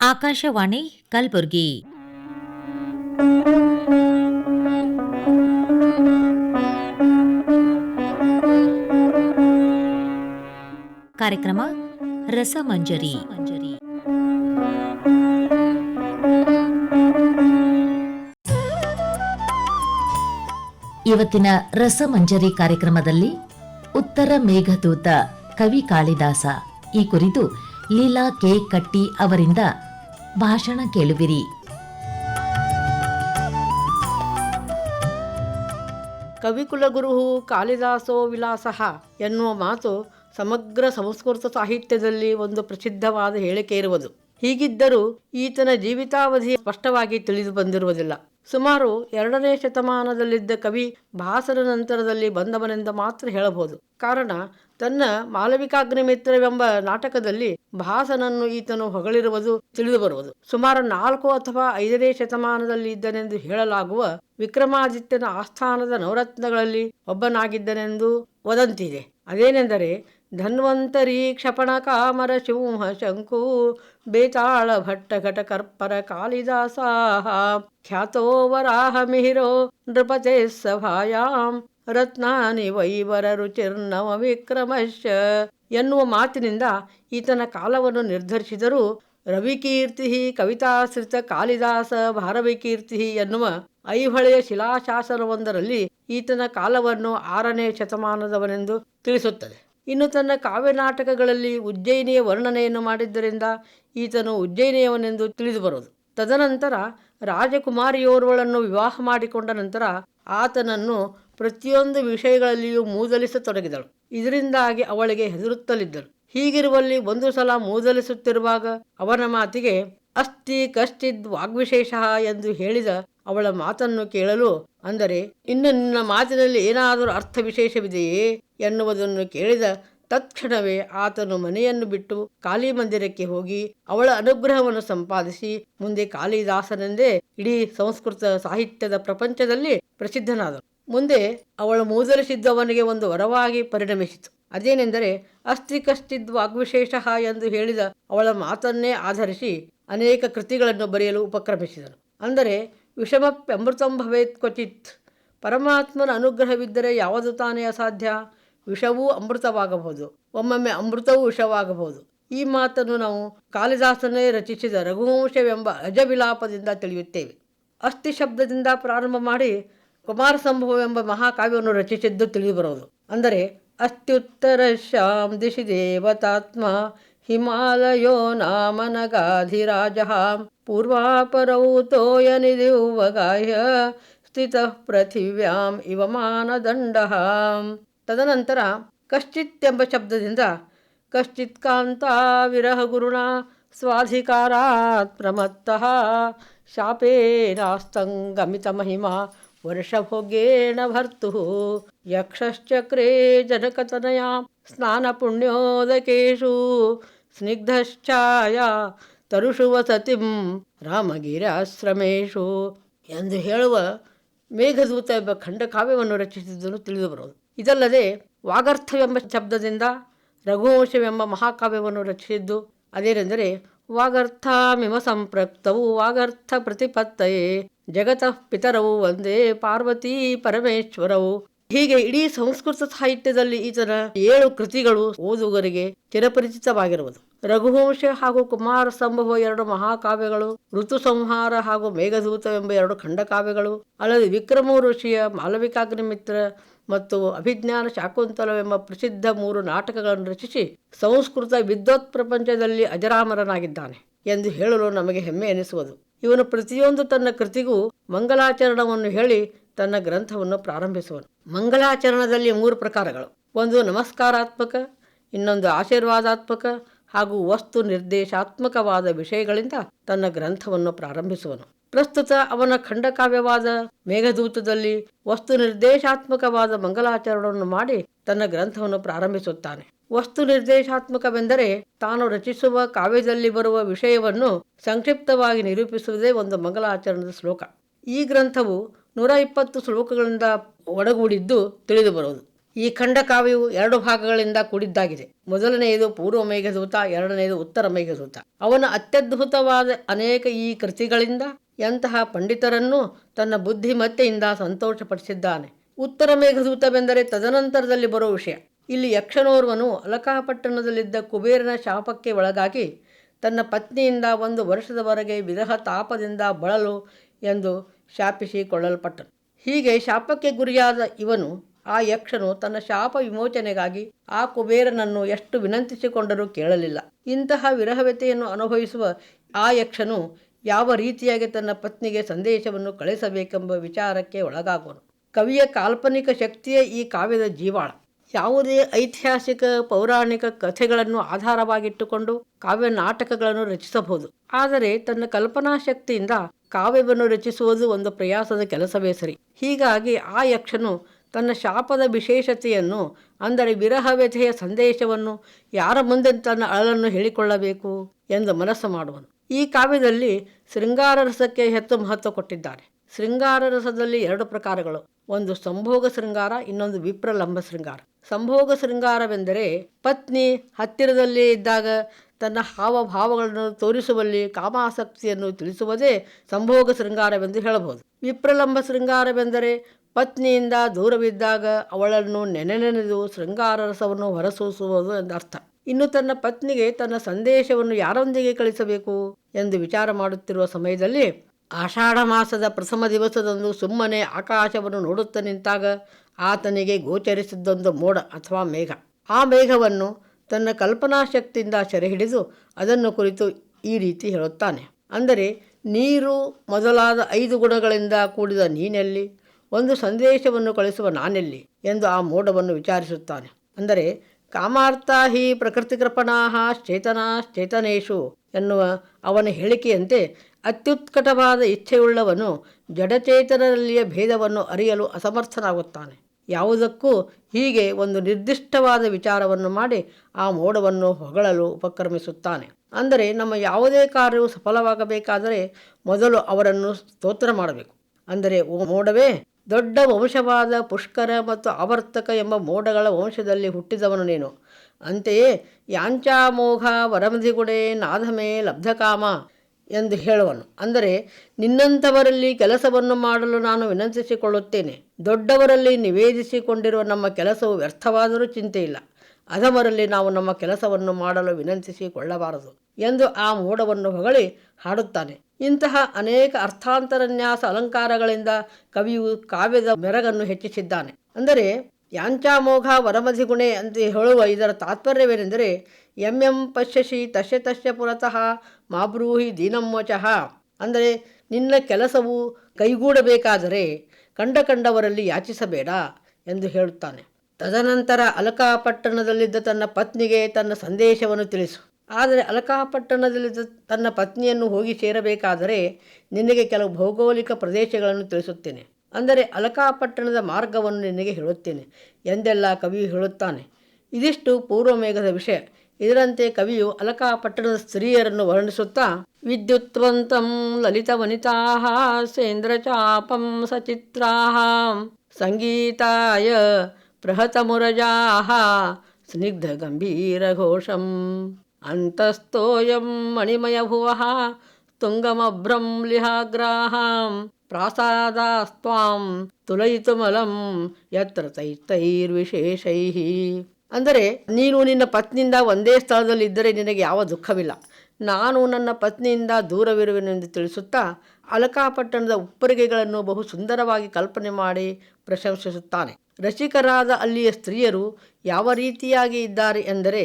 ಆಕಾಶವಾಣಿ, ಕಲಬುರಗಿ. ಕಾರ್ಯಕ್ರಮ ರಸಮಂಜರಿ. ಮಂಜರಿ ಇವತ್ತಿನ ರಸಮಂಜರಿ ಕಾರ್ಯಕ್ರಮದಲ್ಲಿ ಉತ್ತರ ಮೇಘದೂತ ಕವಿ ಕಾಳಿದಾಸ. ಈ ಕುರಿತು ಲೀಲಾ ಕೆ. ಕಟ್ಟಿ ಅವರಿಂದ ಭಾಷಣ ಕೇಳುವಿರಿ. ಕವಿಕುಲಗುರು ಕಾಳಿದಾಸೋ ವಿಲಾಸ ಎನ್ನುವ ಮಾತು ಸಮಗ್ರ ಸಂಸ್ಕೃತ ಸಾಹಿತ್ಯದಲ್ಲಿ ಒಂದು ಪ್ರಸಿದ್ಧವಾದ ಹೇಳಿಕೆ ಇರುವುದು. ಹೀಗಿದ್ದರೂ ಈತನ ಜೀವಿತಾವಧಿ ಸ್ಪಷ್ಟವಾಗಿ ತಿಳಿದು ಬಂದಿರುವುದಿಲ್ಲ. ಸುಮಾರು ಎರಡನೇ ಶತಮಾನದಲ್ಲಿದ್ದ ಕವಿ ಭಾಸರ ನಂತರದಲ್ಲಿ ಬಂದವನೆಂದು ಮಾತ್ರ ಹೇಳಬಹುದು. ಕಾರಣ ತನ್ನ ಮಾಲವಿಕಾಗ್ನಿಮಿತ್ರವೆಂಬ ನಾಟಕದಲ್ಲಿ ಭಾಸನನ್ನು ಈತನು ಹೊಗಳಿರುವುದು ತಿಳಿದು ಬರುವುದು ಸುಮಾರು ನಾಲ್ಕು ಅಥವಾ ಐದನೇ ಶತಮಾನದಲ್ಲಿ ಇದ್ದನೆಂದು ಹೇಳಲಾಗುವ ವಿಕ್ರಮಾದಿತ್ಯನ ಆಸ್ಥಾನದ ನವರತ್ನಗಳಲ್ಲಿ ಒಬ್ಬನಾಗಿದ್ದನೆಂದು ವದಂತಿದೆ. ಅದೇನೆಂದರೆ, ಧನ್ವಂತರಿ ಕ್ಷಪಣ ಕಾಮರ ಸಿಂಹ ಶಂಕು ಬೇತಾಳ ಭಟ್ಟ ಘಟಕರ್ಪರ ಕಾಳಿದಾಸಾಹ ಖ್ಯಾತೋ ವರಾಹ ಮಿಹಿರೋ ನೃಪತೆ ಸಭಾಯಾಂ ರತ್ನಾನಿ ವೈವರ ರುಚಿರ್ನವ ವಿಕ್ರಮಶ್ಚ ಎನ್ನುವ ಮಾತಿನಿಂದ ಈತನ ಕಾಲವನ್ನು ನಿರ್ಧರಿಸಿದರೂ ರವಿಕೀರ್ತಿ ಕವಿತಾಶ್ರಿತ ಕಾಳಿದಾಸ ಭಾರವಿಕೀರ್ತಿ ಎನ್ನುವ ಐಹೊಳೆಯ ಶಿಲಾಶಾಸನವೊಂದರಲ್ಲಿ ಈತನ ಕಾಲವನ್ನು ಆರನೇ ಶತಮಾನದವನೆಂದು ತಿಳಿಸುತ್ತದೆ. ಇನ್ನು ತನ್ನ ಕಾವ್ಯ ನಾಟಕಗಳಲ್ಲಿ ಉಜ್ಜಯಿನಿಯ ವರ್ಣನೆಯನ್ನು ಮಾಡಿದ್ದರಿಂದ ಈತನು ಉಜ್ಜಯಿನಿಯವನೆಂದು ತಿಳಿದುಬರುವುದು. ತದನಂತರ ರಾಜಕುಮಾರಿಯೋರ್ವಳನ್ನು ವಿವಾಹ ಮಾಡಿಕೊಂಡ ನಂತರ ಆತನನ್ನು ಪ್ರತಿಯೊಂದು ವಿಷಯಗಳಲ್ಲಿಯೂ ಮೂದಲಿಸತೊಡಗಿದಳು. ಇದರಿಂದಾಗಿ ಅವಳಿಗೆ ಹೆದರುತ್ತಲಿದ್ದಳು. ಹೀಗಿರುವಲ್ಲಿ ಒಂದು ಸಲ ಮೂದಲಿಸುತ್ತಿರುವಾಗ ಅವನ ಮಾತಿಗೆ, ಅಸ್ತಿ ಕಷ್ಟಿದ್ ವಾಗ್ವಿಶೇಷ ಎಂದು ಹೇಳಿದ ಅವಳ ಮಾತನ್ನು ಕೇಳಲು, ಅಂದರೆ ಇನ್ನು ನಿನ್ನ ಮಾತಿನಲ್ಲಿ ಏನಾದರೂ ಅರ್ಥ ವಿಶೇಷವಿದೆಯೇ ಎನ್ನುವುದನ್ನು ಕೇಳಿದ ತತ್ಕ್ಷಣವೇ ಆತನು ಮನೆಯನ್ನು ಬಿಟ್ಟು ಕಾಳಿ ಮಂದಿರಕ್ಕೆ ಹೋಗಿ ಅವಳ ಅನುಗ್ರಹವನ್ನು ಸಂಪಾದಿಸಿ ಮುಂದೆ ಕಾಳಿದಾಸನೆಂದೇ ಇಡೀ ಸಂಸ್ಕೃತ ಸಾಹಿತ್ಯದ ಪ್ರಪಂಚದಲ್ಲಿ ಪ್ರಸಿದ್ಧನಾದನು. ಮುಂದೆ ಅವಳು ಮೂದಲಿಸಿದ್ದವನಿಗೆ ಒಂದು ವರವಾಗಿ ಪರಿಣಮಿಸಿತು. ಅದೇನೆಂದರೆ ಅಸ್ಥಿ ಕಶ್ಚಿದ್ ವಾಗ್ವಿಶೇಷ ಎಂದು ಹೇಳಿದ ಅವಳ ಮಾತನ್ನೇ ಆಧರಿಸಿ ಅನೇಕ ಕೃತಿಗಳನ್ನು ಬರೆಯಲು ಉಪಕ್ರಮಿಸಿದನು. ಅಂದರೆ ವಿಷಮಪ್ಯಮೃತಂ ಭವೇತ್ ಕ್ವಚಿತ್, ಪರಮಾತ್ಮನ ಅನುಗ್ರಹವಿದ್ದರೆ ಯಾವುದು ತಾನೇ ಅಸಾಧ್ಯ? ವಿಷವೂ ಅಮೃತವಾಗಬಹುದು. ಒಮ್ಮೊಮ್ಮೆ ಅಮೃತವೂ ವಿಷವಾಗಬಹುದು. ಈ ಮಾತನ್ನು ನಾವು ಕಾಳಿದಾಸನೇ ರಚಿಸಿದ ರಘುವಂಶವೆಂಬ ಅಜವಿಲಾಪದಿಂದ ತಿಳಿಯುತ್ತೇವೆ. ಅಸ್ಥಿ ಶಬ್ದದಿಂದ ಪ್ರಾರಂಭ ಮಾಡಿ ಕುಮಾರ ಎಂಬ ಮಹಾಕಾವ್ಯವನ್ನು ರಚಿಸಿದ್ದು ತಿಳಿದುಬರುವುದು. ಅಂದರೆ, ಅತ್ಯುತ್ತರ ಶ್ಯಾಂ ದಿಶಿ ದೇವತಾತ್ಮ, ಹಿಮಾಲಯೋ ನಾಮನಗಾಧಿರಾಜ ಪೂರ್ವಾಪರೌ ತೋಯನಿದಿವ್ವಗಾಹ್ಯ ಸ್ಥಿತಃ ಪೃಥಿವ್ಯಾಂ ಇವ ಮಾನದಂಡ ತದನಂತರ ಕಶ್ಚಿತ್ ಎಂಬ ಶಬ್ದದಿಂದ ಕಶ್ಚಿತ್ ಕಾಂತ ವಿರಹ ಗುರುಣ, ಸ್ವಾಧಿಕಾರಾತ್ ಪ್ರಮತ್ತಃ, ಶಾಪೇನಾಸ್ತಂಗಮಿತ ಮಹಿಮಾ ವರ್ಷಭೋಗೇಣ ಭರ್ತು ಯಕ್ಷಶ್ಚಕ್ರೇ ಜನಕತನಯ ಸ್ನಾನ ಪುಣ್ಯೋದಕೇಶು ಸ್ನಿಗ್ಧಶ್ಚಾಯ ತರುಷು ವಸತಿಂ ರಾಮಗಿರಾಶ್ರಮೇಶು ಎಂದು ಹೇಳುವ ಮೇಘದೂತ ಎಂಬ ಖಂಡಕಾವ್ಯವನ್ನು ರಚಿಸಿದ್ದನ್ನು ತಿಳಿದು ಬರೋದು ಇದಲ್ಲದೆ ವಾಗರ್ಥವೆಂಬ ಶಬ್ದದಿಂದ ರಘುವಂಶವೆಂಬ ಮಹಾಕಾವ್ಯವನ್ನು ರಚಿಸಿದ್ದು ಅದೇನೆಂದರೆ ವಾಗರ್ಥಮಿಮ ಸಂಪ್ರಕ್ತವು ವಾಗರ್ಥ ಪ್ರತಿಪತ್ತಯೇ ಜಗತಃ ಪಿತರವು ಒಂದೇ ಪಾರ್ವತಿ ಪರಮೇಶ್ವರವು. ಹೀಗೆ ಇಡೀ ಸಂಸ್ಕೃತ ಸಾಹಿತ್ಯದಲ್ಲಿ ಈತನ ಏಳು ಕೃತಿಗಳು ಓದುಗರಿಗೆ ಚಿರಪರಿಚಿತವಾಗಿರುವುದು. ರಘುವಂಶ ಹಾಗೂ ಕುಮಾರ ಸಂಭವ ಎರಡು ಮಹಾಕಾವ್ಯಗಳು ಋತು ಸಂಹಾರ ಹಾಗೂ ಮೇಘದೂತವೆಂಬ ಎರಡು ಖಂಡಕಾವ್ಯಗಳು, ಅಲ್ಲದೆ ವಿಕ್ರಮ ಋಷಿಯ ಮಾಲವಿಕಾಗ್ನಿಮಿತ್ರ ಮತ್ತು ಅಭಿಜ್ಞಾನ ಶಾಕುಂತಲವೆಂಬ ಪ್ರಸಿದ್ಧ ಮೂರು ನಾಟಕಗಳನ್ನು ರಚಿಸಿ ಸಂಸ್ಕೃತ ವಿದ್ವತ್ ಪ್ರಪಂಚದಲ್ಲಿ ಅಜರಾಮರನಾಗಿದ್ದಾನೆ ಎಂದು ಹೇಳಲು ನಮಗೆ ಹೆಮ್ಮೆ ಎನಿಸುವುದು. ಇವನು ಪ್ರತಿಯೊಂದು ತನ್ನ ಕೃತಿಗೂ ಮಂಗಲಾಚರಣವನ್ನು ಹೇಳಿ ತನ್ನ ಗ್ರಂಥವನ್ನು ಪ್ರಾರಂಭಿಸುವನು. ಮಂಗಲಾಚರಣದಲ್ಲಿ ಮೂರು ಪ್ರಕಾರಗಳು. ಒಂದು ನಮಸ್ಕಾರಾತ್ಮಕ, ಇನ್ನೊಂದು ಆಶೀರ್ವಾದಾತ್ಮಕ ಹಾಗೂ ವಸ್ತು ನಿರ್ದೇಶಾತ್ಮಕವಾದ ವಿಷಯಗಳಿಂದ ತನ್ನ ಗ್ರಂಥವನ್ನು ಪ್ರಾರಂಭಿಸುವನು. ಪ್ರಸ್ತುತ ಅವನ ಖಂಡಕಾವ್ಯವಾದ ಮೇಘದೂತದಲ್ಲಿ ವಸ್ತು ನಿರ್ದೇಶಾತ್ಮಕವಾದ ಮಂಗಲಾಚರಣವನ್ನು ಮಾಡಿ ತನ್ನ ಗ್ರಂಥವನ್ನು ಪ್ರಾರಂಭಿಸುತ್ತಾನೆ. ವಸ್ತು ನಿರ್ದೇಶಾತ್ಮಕವೆಂದರೆ ತಾನು ರಚಿಸುವ ಕಾವ್ಯದಲ್ಲಿ ಬರುವ ವಿಷಯವನ್ನು ಸಂಕ್ಷಿಪ್ತವಾಗಿ ನಿರೂಪಿಸುವುದೇ ಒಂದು ಮಂಗಲಾಚರಣದ ಶ್ಲೋಕ. ಈ ಗ್ರಂಥವು ನೂರ ಇಪ್ಪತ್ತು ಶ್ಲೋಕಗಳಿಂದ ಒಡಗೂಡಿದ್ದು ತಿಳಿದುಬರುವುದು. ಈ ಈ ಖಂಡಕಾವ್ಯವು ಎರಡು ಭಾಗಗಳಿಂದ ಕೂಡಿದ್ದಾಗಿದೆ. ಮೊದಲನೆಯದು ಪೂರ್ವ ಮೇಘದೂತ, ಎರಡನೆಯದು ಉತ್ತರ ಮೇಘದೂತ. ಅವನ ಅತ್ಯದ್ಭುತವಾದ ಅನೇಕ ಈ ಕೃತಿಗಳಿಂದ ಎಂತಹ ಪಂಡಿತರನ್ನು ತನ್ನ ಬುದ್ಧಿಮತ್ತೆಯಿಂದ ಸಂತೋಷಪಡಿಸಿದ್ದಾನೆ. ಉತ್ತರ ಮೇಘದೂತವೆಂದರೆ ತದನಂತರದಲ್ಲಿ ಬರುವ ವಿಷಯ. ಇಲ್ಲಿ ಯಕ್ಷನೋರ್ವನು ಅಲಕಾಪಟ್ಟಣದಲ್ಲಿದ್ದ ಕುಬೇರನ ಶಾಪಕ್ಕೆ ಒಳಗಾಗಿ ತನ್ನ ಪತ್ನಿಯಿಂದ ಒಂದು ವರ್ಷದವರೆಗೆ ವಿರಹ ತಾಪದಿಂದ ಬಳಲು ಎಂದು ಶಾಪಿಸಿಕೊಳ್ಳಲ್ಪಟ್ಟನು. ಹೀಗೆ ಶಾಪಕ್ಕೆ ಗುರಿಯಾದ ಇವನು, ಆ ಯಕ್ಷನು ತನ್ನ ಶಾಪ ವಿಮೋಚನೆಗಾಗಿ ಆ ಕುಬೇರನನ್ನು ಎಷ್ಟು ವಿನಂತಿಸಿಕೊಂಡರೂ ಕೇಳಲಿಲ್ಲ. ಇಂತಹ ವಿರಹವ್ಯತೆಯನ್ನು ಅನುಭವಿಸುವ ಆ ಯಕ್ಷನು ಯಾವ ರೀತಿಯಾಗಿ ತನ್ನ ಪತ್ನಿಗೆ ಸಂದೇಶವನ್ನು ಕಳಿಸಬೇಕೆಂಬ ವಿಚಾರಕ್ಕೆ ಒಳಗಾಗುವನು. ಕವಿಯ ಕಾಲ್ಪನಿಕ ಶಕ್ತಿಯೇ ಈ ಕಾವ್ಯದ ಜೀವಾಳ. ಯಾವುದೇ ಐತಿಹಾಸಿಕ, ಪೌರಾಣಿಕ ಕಥೆಗಳನ್ನು ಆಧಾರವಾಗಿಟ್ಟುಕೊಂಡು ಕಾವ್ಯ ನಾಟಕಗಳನ್ನು ರಚಿಸಬಹುದು. ಆದರೆ ತನ್ನ ಕಲ್ಪನಾ ಶಕ್ತಿಯಿಂದ ಕಾವ್ಯವನ್ನು ರಚಿಸುವುದು ಒಂದು ಪ್ರಯಾಸದ ಕೆಲಸವೇ ಸರಿ. ಹೀಗಾಗಿ ಆ ಯಕ್ಷನು ತನ್ನ ಶಾಪದ ವಿಶೇಷತೆಯನ್ನು, ಅಂದರೆ ವಿರಹ ವ್ಯಥೆಯ ಸಂದೇಶವನ್ನು ಯಾರ ಮುಂದೆ ತನ್ನ ಅಳಲನ್ನು ಹೇಳಿಕೊಳ್ಳಬೇಕು ಎಂದು ಮನಸ್ಸು ಮಾಡುವನು. ಈ ಕಾವ್ಯದಲ್ಲಿ ಶೃಂಗಾರ ರಸಕ್ಕೆ ಹೆಚ್ಚು ಮಹತ್ವ ಕೊಟ್ಟಿದ್ದಾರೆ. ಶೃಂಗಾರ ರಸದಲ್ಲಿ ಎರಡು ಪ್ರಕಾರಗಳು. ಒಂದು ಸಂಭೋಗ ಶೃಂಗಾರ, ಇನ್ನೊಂದು ವಿಪ್ರಲಂಬ ಶೃಂಗಾರ. ಸಂಭೋಗ ಶೃಂಗಾರವೆಂದರೆ ಪತ್ನಿ ಹತ್ತಿರದಲ್ಲಿ ಇದ್ದಾಗ ತನ್ನ ಹಾವಭಾವಗಳನ್ನು ತೋರಿಸುವಲ್ಲಿ, ಕಾಮಾಸಕ್ತಿಯನ್ನು ತಿಳಿಸುವುದೇ ಸಂಭೋಗ ಶೃಂಗಾರವೆಂದು ಹೇಳಬಹುದು. ವಿಪ್ರಲಂಬ ಶೃಂಗಾರವೆಂದರೆ ಪತ್ನಿಯಿಂದ ದೂರವಿದ್ದಾಗ ಅವಳನ್ನು ನೆನೆ ನೆನೆದು ಶೃಂಗಾರ ರಸವನ್ನು ಹೊರಸೂಸುವುದು ಎಂದರ್ಥ ಇನ್ನು ತನ್ನ ಪತ್ನಿಗೆ ತನ್ನ ಸಂದೇಶವನ್ನು ಯಾರೊಂದಿಗೆ ಕಳಿಸಬೇಕು ಎಂದು ವಿಚಾರ ಮಾಡುತ್ತಿರುವ ಸಮಯದಲ್ಲಿ ಆಷಾಢ ಮಾಸದ ಪ್ರಥಮ ದಿವಸದಂದು ಸುಮ್ಮನೆ ಆಕಾಶವನ್ನು ನೋಡುತ್ತಾ ನಿಂತಾಗ ಆತನಿಗೆ ಗೋಚರಿಸಿದ್ದೊಂದು ಮೋಡ ಅಥವಾ ಮೇಘ. ಆ ಮೇಘವನ್ನು ತನ್ನ ಕಲ್ಪನಾ ಶಕ್ತಿಯಿಂದ ಸೆರೆಹಿಡಿದು ಅದನ್ನು ಕುರಿತು ಈ ರೀತಿ ಹೇಳುತ್ತಾನೆ. ಅಂದರೆ, ನೀರು ಮೊದಲಾದ ಐದು ಗುಣಗಳಿಂದ ಕೂಡಿದ ನೀನೆಲ್ಲಿ, ಒಂದು ಸಂದೇಶವನ್ನು ಕಳಿಸುವ ನಾನೆಲ್ಲಿ ಎಂದು ಆ ಮೋಡವನ್ನು ವಿಚಾರಿಸುತ್ತಾನೆ. ಅಂದರೆ, ಕಾಮಾರ್ಥ ಹಿ ಪ್ರಕೃತಿಕೃಪಣಾಹ ಚೇತನಾಶ್ಚೇತನೇಶು ಎನ್ನುವ ಅವನ ಹೇಳಿಕೆಯಂತೆ ಅತ್ಯುತ್ಕಟವಾದ ಇಚ್ಛೆಯುಳ್ಳವನು ಜಡಚೇತನರಲ್ಲಿಯ ಭೇದವನ್ನು ಅರಿಯಲು ಅಸಮರ್ಥನಾಗುತ್ತಾನೆ. ಯಾವುದಕ್ಕೂ ಹೀಗೆ ಒಂದು ನಿರ್ದಿಷ್ಟವಾದ ವಿಚಾರವನ್ನು ಮಾಡಿ ಆ ಮೋಡವನ್ನು ಹೊಗಳಲು ಉಪಕ್ರಮಿಸುತ್ತಾನೆ. ಅಂದರೆ ನಮ್ಮ ಯಾವುದೇ ಕಾರ್ಯವು ಸಫಲವಾಗಬೇಕಾದರೆ ಮೊದಲು ಅವರನ್ನು ಸ್ತೋತ್ರ ಮಾಡಬೇಕು. ಅಂದರೆ ಮೋಡವೇ, ದೊಡ್ಡ ವಂಶವಾದ ಪುಷ್ಕರ ಮತ್ತು ಆವರ್ತಕ ಎಂಬ ಮೋಡಗಳ ವಂಶದಲ್ಲಿ ಹುಟ್ಟಿದವನು ನೀನು. ಅಂತೆಯೇ ಯಾಂಚಾಮೋಘ ವರಮಧಿಗುಡೆ ನಾಧಮೇ ಲಬ್ಧಕಾಮ. ಎಂದು ಹೇಳುವನು. ಅಂದರೆ, ನಿನ್ನಂಥವರಲ್ಲಿ ಕೆಲಸವನ್ನು ಮಾಡಲು ನಾನು ವಿನಂತಿಸಿಕೊಳ್ಳುತ್ತೇನೆ. ದೊಡ್ಡವರಲ್ಲಿ ನಿವೇದಿಸಿಕೊಂಡಿರುವ ನಮ್ಮ ಕೆಲಸವು ವ್ಯರ್ಥವಾದರೂ ಚಿಂತೆ ಇಲ್ಲ ಅಧಮರಲ್ಲಿ ನಾವು ನಮ್ಮ ಕೆಲಸವನ್ನು ಮಾಡಲು ವಿನಂತಿಸಿಕೊಳ್ಳಬಾರದು ಎಂದು ಆ ಮೋಡವನ್ನು ಹೊಗಳಿ ಹಾಡುತ್ತಾನೆ. ಇಂತಹ ಅನೇಕ ಅರ್ಥಾಂತರನ್ಯಾಸ ಅಲಂಕಾರಗಳಿಂದ ಕವಿಯು ಕಾವ್ಯದ ಮೆರಗನ್ನು ಹೆಚ್ಚಿಸಿದ್ದಾನೆ. ಅಂದರೆ, ಯಾಂಚಾಮೋಘ ವರಮಧಿಗುಣೆ ಅಂತ ಹೇಳುವ ಇದರ ತಾತ್ಪರ್ಯವೇನೆಂದರೆ ಎಂ ಎಂ ಪಶ್ಯಸಿ ತಶ್ಯ ತಶ್ಯ ಪುರತಃ ಮಾಬ್ರೂಹಿ ದೀನಂ ವಚಃ. ಅಂದರೆ, ನಿನ್ನ ಕೆಲಸವು ಕೈಗೂಡಬೇಕಾದರೆ ಕಂಡ ಕಂಡವರಲ್ಲಿ ಯಾಚಿಸಬೇಡ ಎಂದು ಹೇಳುತ್ತಾನೆ. ತದನಂತರ ಅಲಕಾಪಟ್ಟಣದಲ್ಲಿದ್ದ ತನ್ನ ಪತ್ನಿಗೆ ತನ್ನ ಸಂದೇಶವನ್ನು ತಿಳಿಸು. ಆದರೆ, ಅಲಕಾಪಟ್ಟಣದಲ್ಲಿದ್ದ ತನ್ನ ಪತ್ನಿಯನ್ನು ಹೋಗಿ ಸೇರಬೇಕಾದರೆ ನಿನಗೆ ಕೆಲವು ಭೌಗೋಳಿಕ ಪ್ರದೇಶಗಳನ್ನು ತಿಳಿಸುತ್ತೇನೆ. ಅಂದರೆ, ಅಲಕಾಪಟ್ಟಣದ ಮಾರ್ಗವನ್ನು ನಿನಗೆ ಹೇಳುತ್ತೇನೆ ಎಂದೆಲ್ಲ ಕವಿಯು ಹೇಳುತ್ತಾನೆ. ಇದಿಷ್ಟು ಪೂರ್ವಮೇಘದ ವಿಷಯ. ಇದರಂತೆ ಕವಿಯು ಅಲಕಾಪಟ್ಟಣದ ಸ್ತ್ರೀಯರನ್ನು ವರ್ಣಿಸುತ್ತಾ ವಿದ್ಯುತ್ವಂತಂ ಲಲಿತವನಿತಾ ಸೇಂದ್ರಚಾಪಂ ಸಚಿತ್ರಾ ಸಂಗೀತಾಯ ಪ್ರಹತಮುರಜಾ ಸ್ನಿಗ್ಧ ಗಂಭೀರಘೋಷಂ ಅಂತಸ್ತೋಯಂ ಮಣಿಮಯಭುವಃ ತುಂಗಮಭ್ರಂ ಲಿಹಾಗ್ರಾಹಾಂ ಪ್ರಾಸಾದಾಸ್ತ್ವಾಂ ತುಲಯಿತುಮಲಂ ಯತ್ರ ತೈತೈರ್ವಿಶೇಷೈಃ ಅಂದರೆ ನೀನು ನಿನ್ನ ಪತ್ನಿಯಿಂದ ಒಂದೇ ಸ್ಥಳದಲ್ಲಿದ್ದರೆ ನಿನಗೆ ಯಾವ ದುಃಖವಿಲ್ಲ. ನಾನು ನನ್ನ ಪತ್ನಿಯಿಂದ ದೂರವಿರುವೆನೆಂದು ತಿಳಿಸುತ್ತಾ ಅಲಕಾಪಟ್ಟಣದ ಉಪ್ಪರಿಗೆಗಳನ್ನು ಬಹು ಸುಂದರವಾಗಿ ಕಲ್ಪನೆ ಮಾಡಿ ಪ್ರಶಂಸಿಸುತ್ತಾನೆ. ರಸಿಕರಾದ ಅಲ್ಲಿಯ ಸ್ತ್ರೀಯರು ಯಾವ ರೀತಿಯಾಗಿ ಇದ್ದಾರೆ ಎಂದರೆ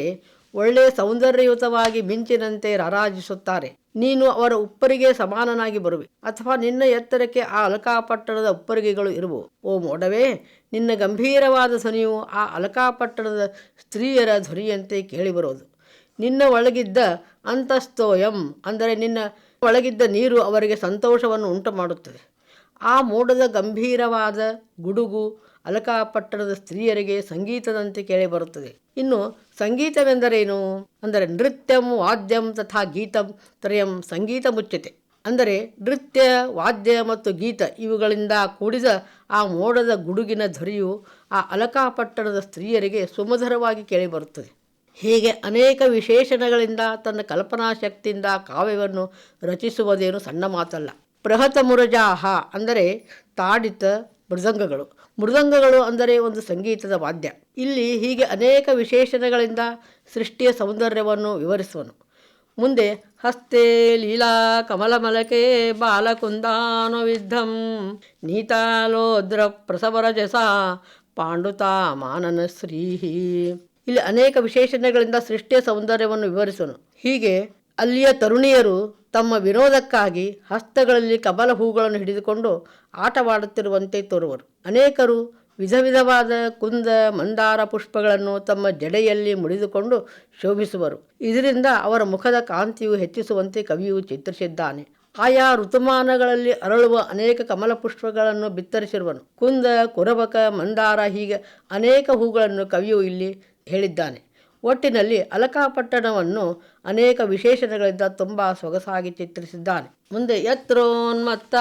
ಒಳ್ಳೆಯ ಸೌಂದರ್ಯಯುತವಾಗಿ ಮಿಂಚಿನಂತೆ ರಾರಾಜಿಸುತ್ತಾರೆ. ನೀನು ಅವರ ಉಪ್ಪರಿಗೆ ಸಮಾನನಾಗಿ ಬರುವೆ ಅಥವಾ ನಿನ್ನ ಎತ್ತರಕ್ಕೆ ಆ ಅಲಕಾಪಟ್ಟಣದ ಉಪ್ಪರಿಗೆಗಳು ಇರುವು ಓ ಮೋಡವೇ ನಿನ್ನ ಗಂಭೀರವಾದ ಧ್ವನಿಯು ಆ ಅಲಕಾಪಟ್ಟಣದ ಸ್ತ್ರೀಯರ ಧ್ವನಿಯಂತೆ ಕೇಳಿಬರೋದು. ನಿನ್ನ ಒಳಗಿದ್ದ ಅಂತಸ್ತೋಯಂ ಅಂದರೆ ನಿನ್ನ ಒಳಗಿದ್ದ ನೀರು ಅವರಿಗೆ ಸಂತೋಷವನ್ನು ಉಂಟು ಮಾಡುತ್ತದೆ ಆ ಮೋಡದ ಗಂಭೀರವಾದ ಗುಡುಗು ಅಲಕಾಪಟ್ಟಣದ ಸ್ತ್ರೀಯರಿಗೆ ಸಂಗೀತದಂತೆ ಕೇಳಿಬರುತ್ತದೆ. ಇನ್ನು ಸಂಗೀತವೆಂದರೇನು? ಅಂದರೆ ನೃತ್ಯಂ ವಾದ್ಯಂ ತಥಾ ಗೀತಂ ತ್ರಯಂ ಸಂಗೀತ ಮುಚ್ಚತೆ ಅಂದರೆ ನೃತ್ಯ, ವಾದ್ಯ ಮತ್ತು ಗೀತ ಇವುಗಳಿಂದ ಕೂಡಿದ ಆ ಮೋಡದ ಗುಡುಗಿನ ಧ್ವನಿಯು ಆ ಅಲಕಾಪಟ್ಟಣದ ಸ್ತ್ರೀಯರಿಗೆ ಸುಮಧುರವಾಗಿ ಕೇಳಿಬರುತ್ತದೆ. ಹೀಗೆ ಅನೇಕ ವಿಶೇಷಣಗಳಿಂದ ತನ್ನ ಕಲ್ಪನಾ ಶಕ್ತಿಯಿಂದ ಕಾವ್ಯವನ್ನು ರಚಿಸುವುದೇನು ಸಣ್ಣ ಮಾತಲ್ಲ. ಬೃಹತ ಮುರಜಾಹ ಅಂದರೆ ತಾಡಿತ ಮೃದಂಗಗಳು. ಮೃದಂಗಗಳು ಅಂದರೆ ಒಂದು ಸಂಗೀತದ ವಾದ್ಯ. ಇಲ್ಲಿ ಹೀಗೆ ಅನೇಕ ವಿಶೇಷಣಗಳಿಂದ ಸೃಷ್ಟಿಯ ಸೌಂದರ್ಯವನ್ನು ವಿವರಿಸುವನು. ಮುಂದೆ ಹಸ್ತೆ ಲೀಲಾ ಕಮಲಮಲಕೆ ಬಾಲಕುಂದಾನು ವಿದ್ಧಂ. ನೀತಾಲೋದ್ರ ಪ್ರಸವರಜಸ ಪಾಂಡುತಾ ಮಾನನ ಶ್ರೀಹಿ ಇಲ್ಲಿ ಅನೇಕ ವಿಶೇಷಣಗಳಿಂದ ಸೃಷ್ಟಿಯ ಸೌಂದರ್ಯವನ್ನು ವಿವರಿಸನು ಹೀಗೆ ಅಲ್ಲಿಯ ತರುಣಿಯರು ತಮ್ಮ ವಿನೋದಕ್ಕಾಗಿ ಹಸ್ತಗಳಲ್ಲಿ ಕಮಲ ಹೂಗಳನ್ನು ಹಿಡಿದುಕೊಂಡು ಆಟವಾಡುತ್ತಿರುವಂತೆ ತೋರುವರು. ಅನೇಕರು ವಿಧ ವಿಧವಾದ ಕುಂದ ಮಂದಾರ ಪುಷ್ಪಗಳನ್ನು ತಮ್ಮ ಜಡೆಯಲ್ಲಿ ಮುಡಿದುಕೊಂಡು ಶೋಭಿಸುವರು. ಇದರಿಂದ ಅವರ ಮುಖದ ಕಾಂತಿಯು ಹೆಚ್ಚಿಸುವಂತೆ ಕವಿಯು ಚಿತ್ರಿಸಿದ್ದಾನೆ ಆಯಾ ಋತುಮಾನಗಳಲ್ಲಿ ಅರಳುವ ಅನೇಕ ಕಮಲ ಪುಷ್ಪಗಳನ್ನು ಬಿತ್ತರಿಸಿರುವನು. ಕುಂದ, ಕುರಬಕ ಮಂದಾರ ಹೀಗೆ ಅನೇಕ ಹೂಗಳನ್ನು ಕವಿಯು ಇಲ್ಲಿ ಹೇಳಿದ್ದಾನೆ. ಒಟ್ಟಿನಲ್ಲಿ ಅಲಕಾಪಟ್ಟಣವನ್ನು ಅನೇಕ ವಿಶೇಷಣಗಳಿಂದ ತುಂಬ ಸೊಗಸಾಗಿ ಚಿತ್ರಿಸಿದ್ದಾನೆ ಮುಂದೆ ಯತ್ರೋನ್ಮತ್ತ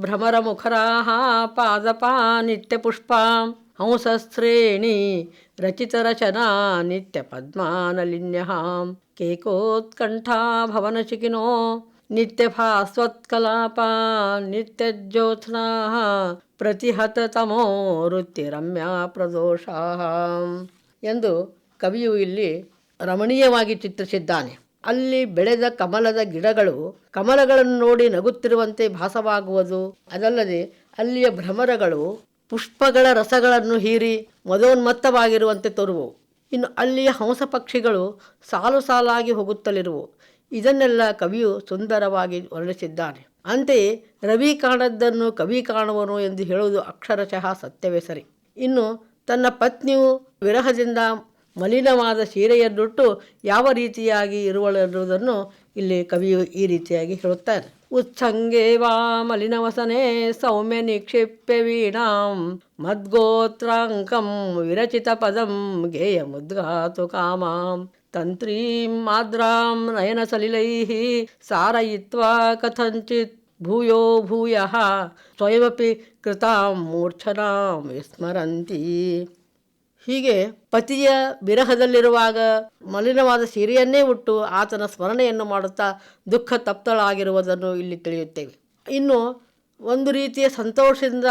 ಭ್ರಮರ ಮುಖರಾಹ ಪಾದಪಾ ನಿತ್ಯ ಪುಷ್ಪಾಂ ಹಂಸಶ್ರೇಣಿ ರಚಿತ ರಚನಾ ನಿತ್ಯ ಪದ್ಮಾನಲಿನ್ಯ ಕೇಕೋತ್ಕಂಠಾ ಭವನಚಿಕಿನೋ ನಿತ್ಯ ಭಾಸ್ವತ್ಕಲಾಪ ನಿತ್ಯ ಜ್ಯೋತ್ನಾ ಪ್ರತಿಹತ ತಮೋ ವೃತ್ತಿರಮ್ಯ ಪ್ರದೋಷ ಎಂದು ಕವಿಯು ಇಲ್ಲಿ ರಮಣೀಯವಾಗಿ ಚಿತ್ರಿಸಿದ್ದಾನೆ. ಅಲ್ಲಿ ಬೆಳೆದ ಕಮಲದ ಗಿಡಗಳು ಕಮಲಗಳನ್ನು ನೋಡಿ ನಗುತ್ತಿರುವಂತೆ ಭಾಸವಾಗುವುದು. ಅದಲ್ಲದೆ ಅಲ್ಲಿಯ ಭ್ರಮರಗಳು ಪುಷ್ಪಗಳ ರಸಗಳನ್ನು ಹೀರಿ ಮದೋನ್ಮತ್ತವಾಗಿರುವಂತೆ ತೋರುವು. ಇನ್ನು ಅಲ್ಲಿಯ ಹಂಸ ಪಕ್ಷಿಗಳು ಸಾಲು ಸಾಲಾಗಿ ಹೋಗುತ್ತಲಿರುವು. ಇದನ್ನೆಲ್ಲ ಕವಿಯು ಸುಂದರವಾಗಿ ವರ್ಣಿಸಿದ್ದಾನೆ. ಅಂತೆಯೇ ರವಿ ಕಾಣದ್ದನ್ನು ಕವಿ ಕಾಣುವನು ಎಂದು ಹೇಳುವುದು ಅಕ್ಷರಶಃ ಸತ್ಯವೇ ಸರಿ. ಇನ್ನು ತನ್ನ ಪತ್ನಿಯು ವಿರಹದಿಂದ ಮಲಿನವಾದ ಸೀರೆಯನ್ನುಟ್ಟು ಯಾವ ರೀತಿಯಾಗಿ ಇರುವಳೆನ್ನುವುದನ್ನು ಇಲ್ಲಿ ಕವಿಯು ಈ ರೀತಿಯಾಗಿ ಹೇಳುತ್ತಾರೆ. ಉತ್ಸಂಗೇ ವಾ ಮಲಿನವಸನೆ ಸೌಮ್ಯ ನಿಕ್ಷಿಪ್ಯ ವೀಣಾಂ ಮದ್ಗೋತ್ರಾಂಕಂ ವಿರಚಿತ ಪದಂ ಗೇಯ ಮುದ್ಗಾತು ಕಾಮಾಂ ತಂತ್ರೀಂ ಮಾದ್ರಾಂ ನಯನ ಸಲಿಲೈಃ ಸಾರಯಿತ್ವಾ ಕಥಂಚಿತ್ ಭೂಯೋ ಭೂಯಃ ಸ್ವಯಮಪಿ ಕೃತಾಂ ಮೂರ್ಛನಾಂ ವಿಸ್ಮರಂತಿ. ಹೀಗೆ ಪತಿಯ ವಿರಹದಲ್ಲಿರುವಾಗ ಮಲಿನವಾದ ಸೀರೆಯನ್ನೇ ಉಟ್ಟು ಆತನ ಸ್ಮರಣೆಯನ್ನು ಮಾಡುತ್ತಾ ದುಃಖ ತಪ್ತಳಾಗಿರುವುದನ್ನು ಇಲ್ಲಿ ತಿಳಿಯುತ್ತೇವೆ. ಇನ್ನು ಒಂದು ರೀತಿಯ ಸಂತೋಷದಿಂದ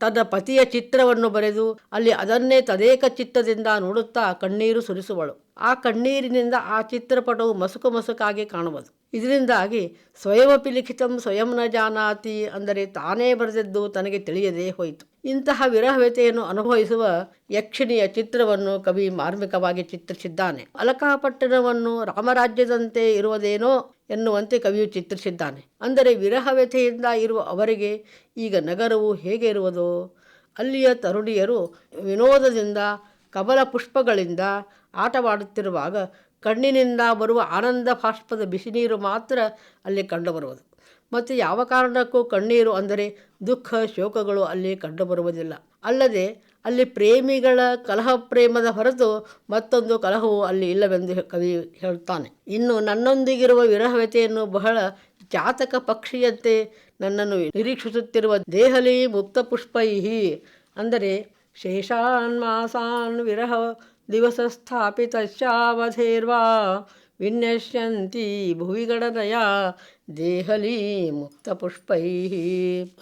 ತನ್ನ ಪತಿಯ ಚಿತ್ರವನ್ನು ಬರೆದು ಅಲ್ಲಿ ಅದನ್ನೇ ತದೇಕ ಚಿತ್ತದಿಂದ ನೋಡುತ್ತಾ ಕಣ್ಣೀರು ಸುರಿಸುವಳು. ಆ ಕಣ್ಣೀರಿನಿಂದ ಆ ಚಿತ್ರಪಟವು ಮಸುಕು ಮಸುಕಾಗಿ ಕಾಣುವುದು. ಇದರಿಂದಾಗಿ ಸ್ವಯಮಪಿ ಲಿಖಿತಂ ಸ್ವಯಂ ಜಾನಾತಿ ಅಂದರೆ ತಾನೇ ಬರೆದದ್ದು ತನಗೆ ತಿಳಿಯದೇ ಹೋಯಿತು. ಇಂತಹ ವಿರಹವ್ಯತೆಯನ್ನು ಅನುಭವಿಸುವ ಯಕ್ಷಿಣಿಯ ಚಿತ್ರವನ್ನು ಕವಿ ಮಾರ್ಮಿಕವಾಗಿ ಚಿತ್ರಿಸಿದ್ದಾನೆ. ಅಲಕಾಪಟ್ಟಣವನ್ನು ರಾಮರಾಜ್ಯದಂತೆ ಇರುವುದೇನೋ ಎನ್ನುವಂತೆ ಕವಿಯು ಚಿತ್ರಿಸಿದ್ದಾನೆ. ಅಂದರೆ ವಿರಹವ್ಯತೆಯಿಂದ ಇರುವ ಅವರಿಗೆ ಈಗ ನಗರವು ಹೇಗೆ ಇರುವುದು? ಅಲ್ಲಿಯ ತರುಣಿಯರು ವಿನೋದದಿಂದ, ಕಮಲ ಪುಷ್ಪಗಳಿಂದ ಆಟವಾಡುತ್ತಿರುವಾಗ ಕಣ್ಣಿನಿಂದ ಬರುವ ಆನಂದ ಬಾಷ್ಪದ ಬಿಸಿನೀರು ಮಾತ್ರ ಅಲ್ಲಿ ಕಂಡುಬರುವುದು. ಮತ್ತು ಯಾವ ಕಾರಣಕ್ಕೂ ಕಣ್ಣೀರು ಅಂದರೆ ದುಃಖ, ಶೋಕಗಳು ಅಲ್ಲಿ ಕಂಡುಬರುವುದಿಲ್ಲ. ಅಲ್ಲದೆ ಅಲ್ಲಿ ಪ್ರೇಮಿಗಳ ಕಲಹ ಪ್ರೇಮದ ಹೊರತು ಮತ್ತೊಂದು ಕಲಹವು ಅಲ್ಲಿ ಇಲ್ಲವೆಂದು ಕವಿ ಹೇಳುತ್ತಾನೆ ಇನ್ನು ನನ್ನೊಂದಿಗಿರುವ ವಿರಹವತೆಯನ್ನು ಬಹಳ ಜಾತಕ ಪಕ್ಷಿಯಂತೆ ನನ್ನನ್ನು ನಿರೀಕ್ಷಿಸುತ್ತಿರುವ ದೇಹಲಿ ಮುಕ್ತ ಪುಷ್ಪೈಹಿ ಅಂದರೆ ಶೇಷಾನ್ ಮಾಸಾನ್ ವಿರಹ ದಿವಸ ವಿನ್ಯಷ್ಯಂತಿ ಭುವಿಗಣನಯ ದೇಹಲಿ ಮುಕ್ತ ಪುಷ್ಪೈ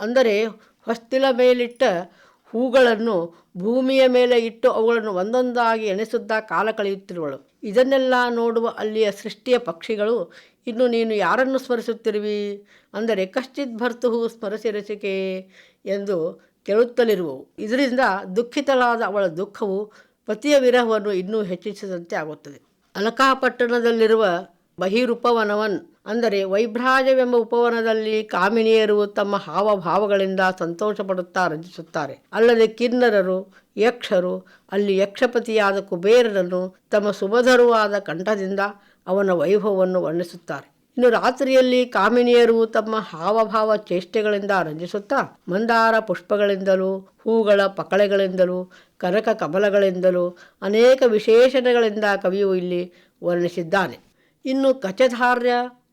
ಅಂದರೆ ಹೊಸ್ತಿಲ ಮೇಲಿಟ್ಟ ಹೂಗಳನ್ನು ಭೂಮಿಯ ಮೇಲೆ ಇಟ್ಟು ಅವುಗಳನ್ನು ಒಂದೊಂದಾಗಿ ಎಣಿಸುತ್ತಾ ಕಾಲ ಕಳೆಯುತ್ತಿರುವಳು. ಇದನ್ನೆಲ್ಲ ನೋಡುವ ಅಲ್ಲಿಯ ಸೃಷ್ಟಿಯ ಪಕ್ಷಿಗಳು, ಇನ್ನು ನೀನು ಯಾರನ್ನು ಸ್ಮರಿಸುತ್ತಿರುವಿ? ಅಂದರೆ ಕಶ್ಚಿತ್ ಭರ್ತುಹು ಸ್ಮರಸಿರಸಿಕೆ ಎಂದು ಕೇಳುತ್ತಲಿರುವವು. ಇದರಿಂದ ದುಃಖಿತಳಾದ ಅವಳ ದುಃಖವು ಪತಿಯ ವಿರಹವನ್ನು ಇನ್ನೂ ಹೆಚ್ಚಿಸಿದಂತೆ ಆಗುತ್ತದೆ. ಅಲಕಾಪಟ್ಟಣದಲ್ಲಿರುವ ಬಹಿರುಪವನವನ್ ಅಂದರೆ ವೈಭ್ರಾಜವೆಂಬ ಉಪವನದಲ್ಲಿ ಕಾಮಿನಿಯರು ತಮ್ಮ ಹಾವಭಾವಗಳಿಂದ ಸಂತೋಷ ಪಡುತ್ತಾ ರಂಜಿಸುತ್ತಾರೆ. ಅಲ್ಲದೆ ಕಿನ್ನರರು, ಯಕ್ಷರು, ಅಲ್ಲಿ ಯಕ್ಷಪತಿಯಾದ ಕುಬೇರರನ್ನು ತಮ್ಮ ಸುಮಧುರವಾದ ಕಂಠದಿಂದ ಅವನ ವೈಭವವನ್ನು ವರ್ಣಿಸುತ್ತಾರೆ. ಇನ್ನು ರಾತ್ರಿಯಲ್ಲಿ ಕಾಮಿನಿಯರು ತಮ್ಮ ಹಾವಭಾವ ಚೇಷ್ಟೆಗಳಿಂದ ರಂಜಿಸುತ್ತಾ, ಮಂದಾರ ಪುಷ್ಪಗಳಿಂದಲೂ, ಹೂಗಳ ಪಕಳೆಗಳಿಂದಲೂ, ಕನಕ ಕಮಲಗಳಿಂದಲೂ ಅನೇಕ ವಿಶೇಷಣಗಳಿಂದ ಕವಿಯು ಇಲ್ಲಿ ವರ್ಣಿಸಿದ್ದಾನೆ. ಇನ್ನು ಕಚಧಾರ್ಯ,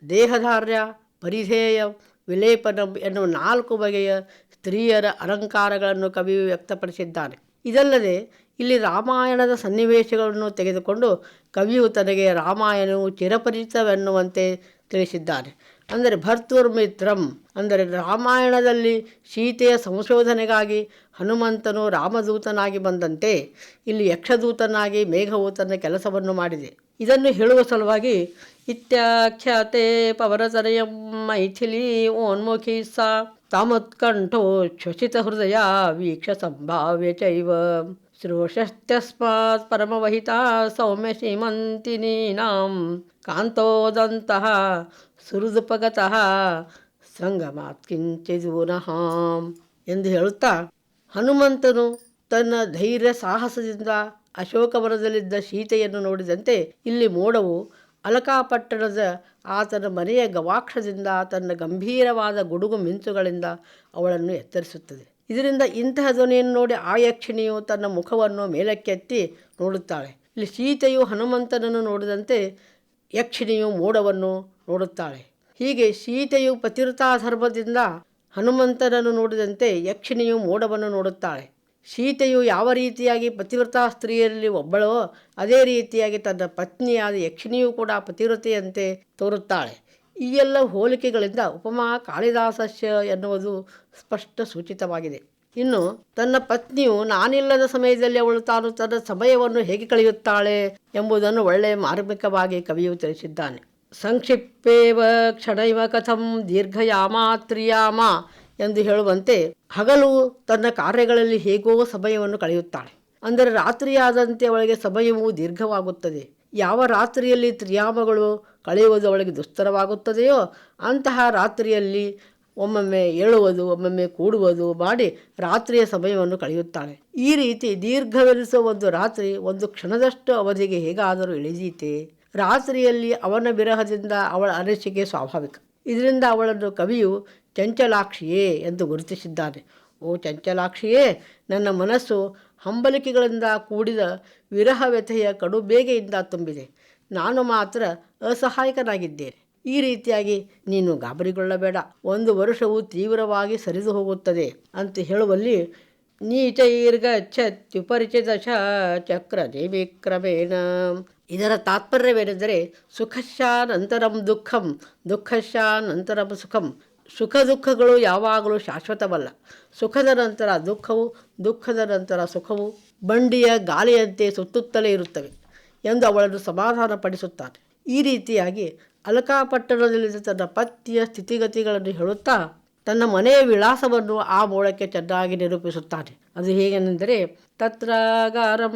ದೇಹಧಾರ್ಯ, ಪರಿಧೇಯ, ವಿಲೇಪನಂ ಎನ್ನುವ ನಾಲ್ಕು ಬಗೆಯ ಸ್ತ್ರೀಯರ ಅಲಂಕಾರಗಳನ್ನು ಕವಿಯು ವ್ಯಕ್ತಪಡಿಸಿದ್ದಾನೆ. ಇದಲ್ಲದೆ ಇಲ್ಲಿ ರಾಮಾಯಣದ ಸನ್ನಿವೇಶಗಳನ್ನು ತೆಗೆದುಕೊಂಡು ಕವಿಯು ತನಗೆ ರಾಮಾಯಣವು ಚಿರಪರಿಚಿತವೆನ್ನುವಂತೆ ತಿಳಿಸಿದ್ದಾನೆ ಅಂದರೆ ಭರ್ತುರ್ ಮಿತ್ರಂ ಅಂದರೆ ರಾಮಾಯಣದಲ್ಲಿ ಸೀತೆಯ ಸಂಶೋಧನೆಗಾಗಿ ಹನುಮಂತನು ರಾಮದೂತನಾಗಿ ಬಂದಂತೆ ಇಲ್ಲಿ ಯಕ್ಷದೂತನಾಗಿ ಮೇಘವೂತನ ಕೆಲಸವನ್ನು ಮಾಡಿದೆ. ಇದನ್ನು ಹೇಳುವ ಸಲುವಾಗಿ, ಇತ್ಯಾಖ್ಯಾತೆ ಪವರತನಯಂ ಮೈಥಿಲಿ ಓನ್ಮುಖಿ ಸಾ ತಾಮತ್ಕಂಠೋ ಶ್ವಸಿತ ಹೃದಯ ವೀಕ್ಷ ಸಂಭಾವ್ಯ ಚೈವ. ಶ್ರೋಷಸ್ತ್ಯಸ್ಮಾತ್ ಪರಮವಹಿತಾ ಸೌಮ್ಯ ಶ್ರೀಮಂತಿನೀನಾಂ ಕಾಂತೋದಂತಹ ಸುರುದುಪಗತಃ ಸಂಗಮಾತ್ ಕಿಂಚಿದೂನಃ ಎಂದು ಹೇಳುತ್ತಾ ಹನುಮಂತನು ತನ್ನ ಧೈರ್ಯ ಸಾಹಸದಿಂದ ಅಶೋಕವನದಲ್ಲಿದ್ದ ಸೀತೆಯನ್ನು ನೋಡಿದಂತೆ ಇಲ್ಲಿ ಮೋಡವು ಅಲಕಾಪಟ್ಟಣದ ಆತನ ಮನೆಯ ಗವಾಕ್ಷದಿಂದ ತನ್ನ ಗಂಭೀರವಾದ ಗುಡುಗು ಮಿಂಚುಗಳಿಂದ ಅವಳನ್ನು ಎತ್ತರಿಸುತ್ತದೆ. ಇದರಿಂದ ಇಂತಹ ಧ್ವನಿಯನ್ನು ನೋಡಿ ಆ ಯಕ್ಷಿಣಿಯು ತನ್ನ ಮುಖವನ್ನು ಮೇಲಕ್ಕೆತ್ತಿ ನೋಡುತ್ತಾಳೆ. ಇಲ್ಲಿ ಸೀತೆಯು ಹನುಮಂತನನ್ನು ನೋಡಿದಂತೆ ಯಕ್ಷಿಣಿಯು ಮೋಡವನ್ನು ನೋಡುತ್ತಾಳೆ. ಹೀಗೆ ಸೀತೆಯು ಪತಿವ್ರತಾ ಧರ್ಮದಿಂದ ಹನುಮಂತನನ್ನು ನೋಡಿದಂತೆ ಯಕ್ಷಿಣಿಯು ಮೋಡವನ್ನು ನೋಡುತ್ತಾಳೆ. ಸೀತೆಯು ಯಾವ ರೀತಿಯಾಗಿ ಪತಿವ್ರತಾ ಸ್ತ್ರೀಯರಲ್ಲಿ ಒಬ್ಬಳೋ, ಅದೇ ರೀತಿಯಾಗಿ ತನ್ನ ಪತ್ನಿಯಾದ ಯಕ್ಷಿಣಿಯೂ ಕೂಡ ಪತಿವ್ರತೆಯಂತೆ ತೋರುತ್ತಾಳೆ. ಈ ಎಲ್ಲ ಹೋಲಿಕೆಗಳಿಂದ ಉಪಮಾ ಕಾಳಿದಾಸಸ್ಯ ಎನ್ನುವುದು ಸ್ಪಷ್ಟ ಸೂಚಿತವಾಗಿದೆ. ಇನ್ನು ತನ್ನ ಪತ್ನಿಯು ನಾನಿಲ್ಲದ ಸಮಯದಲ್ಲಿ ಅವಳು ತಾನು ತನ್ನ ಸಮಯವನ್ನು ಹೇಗೆ ಕಳೆಯುತ್ತಾಳೆ ಎಂಬುದನ್ನು ಒಳ್ಳೆಯ ಮಾರ್ಮಿಕವಾಗಿ ಕವಿಯು ತಿಳಿಸಿದ್ದಾನೆ. ಸಂಕ್ಷಿಪ್ತೇವ ಕ್ಷಣೈವ ಕಥಂ ದೀರ್ಘಯಾಮಾತ್ರಿಯಾಮ ಎಂದು ಹೇಳುವಂತೆ ಹಗಲು ತನ್ನ ಕಾರ್ಯಗಳಲ್ಲಿ ಹೇಗೋ ಸಮಯವನ್ನು ಕಳೆಯುತ್ತಾಳೆ. ಅಂದರೆ ರಾತ್ರಿಯಾದಂತೆ ಅವಳಿಗೆ ಸಮಯವು ದೀರ್ಘವಾಗುತ್ತದೆ. ಯಾವ ರಾತ್ರಿಯಲ್ಲಿ ತ್ರಿಯಾಮಗಳು ಕಳೆಯುವುದು ಅವಳಿಗೆ ದುಸ್ತರವಾಗುತ್ತದೆಯೋ ಅಂತಹ ರಾತ್ರಿಯಲ್ಲಿ ಒಮ್ಮೊಮ್ಮೆ ಏಳುವುದು, ಒಮ್ಮೊಮ್ಮೆ ಕೂಡುವುದು ಮಾಡಿ ರಾತ್ರಿಯ ಸಮಯವನ್ನು ಕಳೆಯುತ್ತಾಳೆ. ಈ ರೀತಿ ದೀರ್ಘವೆನಿಸುವ ಒಂದು ರಾತ್ರಿ ಒಂದು ಕ್ಷಣದಷ್ಟು ಅವಧಿಗೆ ಹೇಗಾದರೂ ಇಳಿದೀತೆ ರಾತ್ರಿಯಲ್ಲಿ ಅವನ ವಿರಹದಿಂದ ಅವಳ ಅನಿಸಿಕೆ ಸ್ವಾಭಾವಿಕ. ಇದರಿಂದ ಅವಳನ್ನು ಕವಿಯು ಚಂಚಲಾಕ್ಷಿಯೇ ಎಂದು ಗುರುತಿಸಿದ್ದಾನೆ. ಓ ಚಂಚಲಾಕ್ಷಿಯೇ, ನನ್ನ ಮನಸ್ಸು ಹಂಬಲಿಕೆಗಳಿಂದ ಕೂಡಿದ ವಿರಹ ವ್ಯಥೆಯ ಕಡುಬೇಗೆಯಿಂದ ತುಂಬಿದೆ. ನಾನು ಮಾತ್ರ ಅಸಹಾಯಕನಾಗಿದ್ದೇನೆ ಈ ರೀತಿಯಾಗಿ ನೀನು ಗಾಬರಿಗೊಳ್ಳಬೇಡ. ಒಂದು ವರ್ಷವು ತೀವ್ರವಾಗಿ ಸರಿದು ಹೋಗುತ್ತದೆ ಅಂತ ಹೇಳುವಲ್ಲಿ ನೀಚೈರ್ಗಚ್ಚತ್ಯುಪರಿಚಿತ ಚಕ್ರ ದೇವಿಕ್ರಮೇಣ ಇದರ ತಾತ್ಪರ್ಯವೇನೆಂದರೆ ಸುಖಶಾನಂತರಂ ದುಃಖಂ ದುಃಖಶ್ಚಾನಂತರಂ ಸುಖಂ. ಸುಖ ದುಃಖಗಳು ಯಾವಾಗಲೂ ಶಾಶ್ವತವಲ್ಲ. ಸುಖದ ನಂತರ ದುಃಖವು, ದುಃಖದ ನಂತರ ಸುಖವು ಬಂಡಿಯ ಗಾಳಿಯಂತೆ ಸುತ್ತುತ್ತಲೇ ಇರುತ್ತವೆ ಎಂದು ಅವಳನ್ನು ಸಮಾಧಾನಪಡಿಸುತ್ತಾನೆ. ಈ ರೀತಿಯಾಗಿ ಅಲಕಾಪಟ್ಟಣದಲ್ಲಿದ್ದ ತನ್ನ ಪತ್ನಿಯ ಸ್ಥಿತಿಗತಿಗಳನ್ನು ಹೇಳುತ್ತಾ ತನ್ನ ಮನೆಯ ವಿಳಾಸವನ್ನು ಆ ಮೋಳಕ್ಕೆ ಚೆನ್ನಾಗಿ ನಿರೂಪಿಸುತ್ತಾನೆ. ಅದು ಹೇಗೆಂದರೆ, ತತ್ರಾಗಾರಂ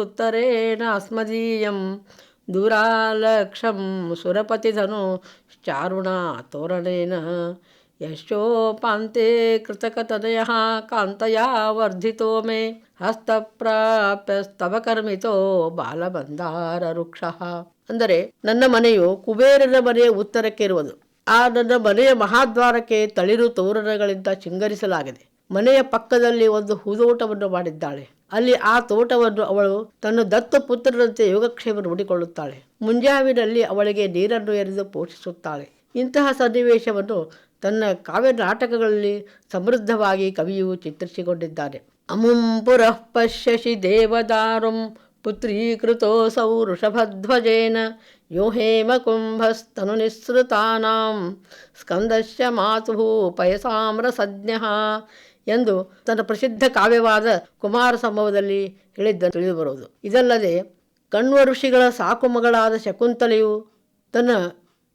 ಉತ್ತರೇಣ ಅಸ್ಮದೀಯಂ ದೂರಾಲಕ್ಷಂ ಸುರಪತಿಧನು ಚಾರುಣ ತೋರಣೇನ ಯಶೋಪಾಂತೆ ಕೃತಕತನಯ ಕಾಂತಯ ವರ್ಧಿತೋ ಮೇ. ಹಸ್ತಪ್ರಾಪ್ಯಸ್ತವ ಕರ್ಮಿತೋ ಬಾಲಬಂಧಾರ ವೃಕ್ಷ. ಅಂದರೆ ನನ್ನ ಮನೆಯು ಕುಬೇರನ ಮನೆಯ ಉತ್ತರಕ್ಕೆ ಇರುವುದು ಆ ನನ್ನ ಮನೆಯ ಮಹಾದ್ವಾರಕ್ಕೆ ತಳಿರು ತೋರಣಗಳಿಂದ ಶೃಂಗರಿಸಲಾಗಿದೆ. ಮನೆಯ ಪಕ್ಕದಲ್ಲಿ ಒಂದು ಹೂದೋಟವನ್ನು ಮಾಡಿದ್ದಾಳೆ. ಅಲ್ಲಿ ಆ ತೋಟವನ್ನು ಅವಳು ತನ್ನ ದತ್ತು ಪುತ್ರರಂತೆ ಯೋಗಕ್ಷೇಮ ನೋಡಿಕೊಳ್ಳುತ್ತಾಳೆ. ಮುಂಜಾವಿನಲ್ಲಿ ಅವಳಿಗೆ ನೀರನ್ನು ಎರೆದು ಪೋಷಿಸುತ್ತಾಳೆ. ಇಂತಹ ಸನ್ನಿವೇಶವನ್ನು ತನ್ನ ಕಾವ್ಯ ನಾಟಕಗಳಲ್ಲಿ ಸಮೃದ್ಧವಾಗಿ ಕವಿಯು ಚಿತ್ರಿಸಿಕೊಂಡಿದ್ದಾನೆ. ಅಮುಂ ಪುರಃ ಪಶ್ಯಸಿ ದೇವದಾರುಂ ಪುತ್ರೀಕೃತೋಸೌ ವೃಷಭಧ್ವಜೇನ ಯೋ ಹೇಮಕುಂಭಸ್ತನು ನಿಸ್ಸೃತಾನಾಂ ಸ್ಕಂದಶ್ಯ ಮಾತು ಪಯಸಾಮ್ರಸಜ್ಞ ಎಂದು ತನ್ನ ಪ್ರಸಿದ್ಧ ಕಾವ್ಯವಾದ ಕುಮಾರ ಸಂಭವದಲ್ಲಿ ಹೇಳಿದ್ದ ತಿಳಿದುಬರುವುದು ಇದಲ್ಲದೆ ಕಣ್ವ ಋಷಿಗಳ ಸಾಕುಮಗಳಾದ ಶಕುಂತಲೆಯು ತನ್ನ